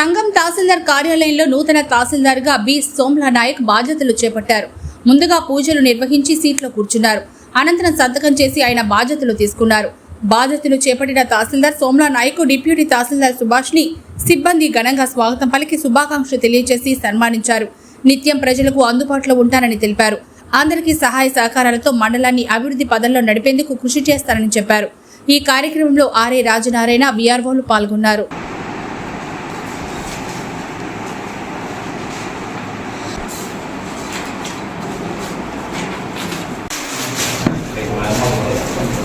సంఘం తహసీల్దార్ కార్యాలయంలో నూతన తహసీల్దార్గా బి. సోమ్లా నాయక్ బాధ్యతలు చేపట్టారు. ముందుగా పూజలు నిర్వహించి సీట్లో కూర్చున్నారు. అనంతరం సంతకం చేసి ఆయన బాధ్యతలు తీసుకున్నారు. బాధ్యతలు చేపట్టిన తహసీల్దార్ సోమ్లా నాయక్ డిప్యూటీ తహసీల్దార్ సుభాష్ని సిబ్బంది ఘనంగా స్వాగతం పలికి శుభాకాంక్షలు తెలియజేసి సన్మానించారు. నిత్యం ప్రజలకు అందుబాటులో ఉంటానని తెలిపారు. అందరికీ సహాయ సహకారాలతో మండలాన్ని అభివృద్ధి పదంలో నడిపేందుకు కృషి చేస్తానని చెప్పారు. ఈ కార్యక్రమంలో ఆర్ఏ రాజనారాయణ విఆర్ఓలు పాల్గొన్నారు.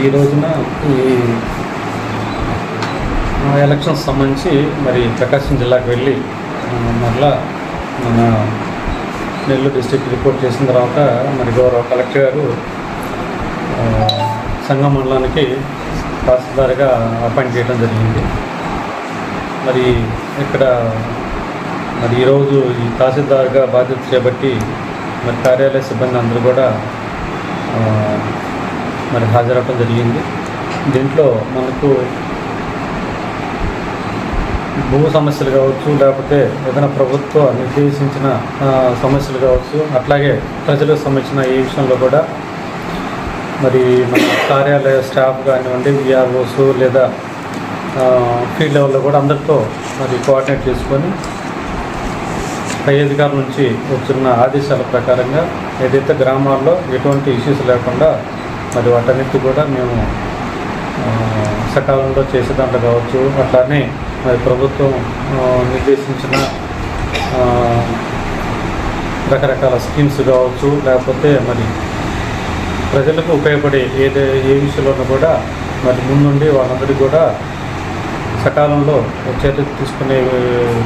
ఈ రోజున ఈ ఎలక్షన్ ఎలక్షన్స్ సంబంధించి మరి ప్రకాశం జిల్లాకు వెళ్ళి మరలా మన నెల్లూరు డిస్టిక్ రిపోర్ట్ చేసిన తర్వాత మరి గౌరవ కలెక్టర్ గారు సంఘ మండలానికి తహసీల్దార్గా అపాయింట్ చేయడం జరిగింది. మరి ఇక్కడ మరి ఈరోజు ఈ తహసీల్దార్గా బాధ్యత చేపట్టి మరి కార్యాలయ సిబ్బంది అందరూ కూడా మరి హాజరవడం జరిగింది. దీంట్లో మనకు భూ సమస్యలు కావచ్చు లేకపోతే ఏదైనా ప్రభుత్వ నిర్దేశించిన సమస్యలు కావచ్చు అట్లాగే ప్రజలకు సంబంధించిన ఈ విషయంలో కూడా మరి మన కార్యాలయ స్టాఫ్ కానివ్వండి విఆర్ఓస్ లేదా ఫీల్డ్ లెవెల్లో కూడా అందరితో మరి కోఆర్డినేట్ చేసుకొని పై అధికారుల నుంచి వచ్చిన ఆదేశాల ప్రకారంగా ఏదైతే గ్రామాల్లో ఎటువంటి ఇష్యూస్ లేకుండా మరి వాటన్నిటి కూడా మేము సకాలంలో చేసే దాంట్లో కావచ్చు. అట్లానే మరి ప్రభుత్వం నిర్దేశించిన రకరకాల స్కీమ్స్ కావచ్చు. లేకపోతే మరి ప్రజలకు ఉపయోగపడే ఏదే ఏ విషయంలోనూ కూడా మరి ముందుండి వాళ్ళందరికీ కూడా సకాలంలో చర్య తీసుకునే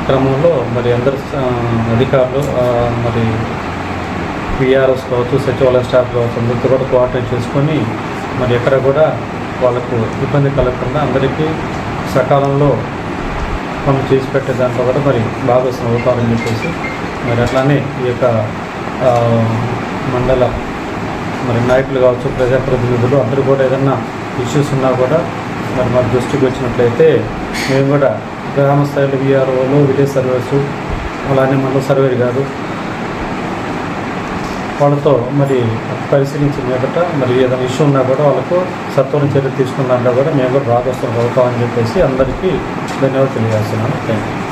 క్రమంలో మరి అందరు అధికారులు మరి పిఆర్ఎస్ కావచ్చు సచివాలయ స్టాఫ్ కావచ్చు అందరితో కూడా కోఆర్డినేట్ చేసుకొని మరి ఎక్కడ కూడా వాళ్ళకు ఇబ్బంది కలగకుండా అందరికీ సకాలంలో పనులు చేసి పెట్టే దాంట్లో కూడా మరి భాగస్వామి అవుతారని చెప్పేసి మరి అట్లానే ఈ యొక్క మండల మరి నాయకులు కావచ్చు ప్రజాప్రతినిధులు అందరూ కూడా ఏదన్నా ఇష్యూస్ ఉన్నా కూడా మరి మా దృష్టికి వచ్చినట్లయితే మేము కూడా గ్రామ స్థాయిలో విఆర్ఓలు విలేజ్ సర్వేసు అలానే మండల సర్వేర్ గారు వాళ్ళతో మరి పరిశీలించిన మీదట మరి ఏదైనా ఇష్యూ ఉన్నా కూడా వాళ్ళకు సత్వరం చర్య తీసుకున్నా కూడా మేము కూడా భాగస్వామి అవుతామని చెప్పేసి అందరికీ ధన్యవాదాలు తెలియజేస్తున్నాను. Thank you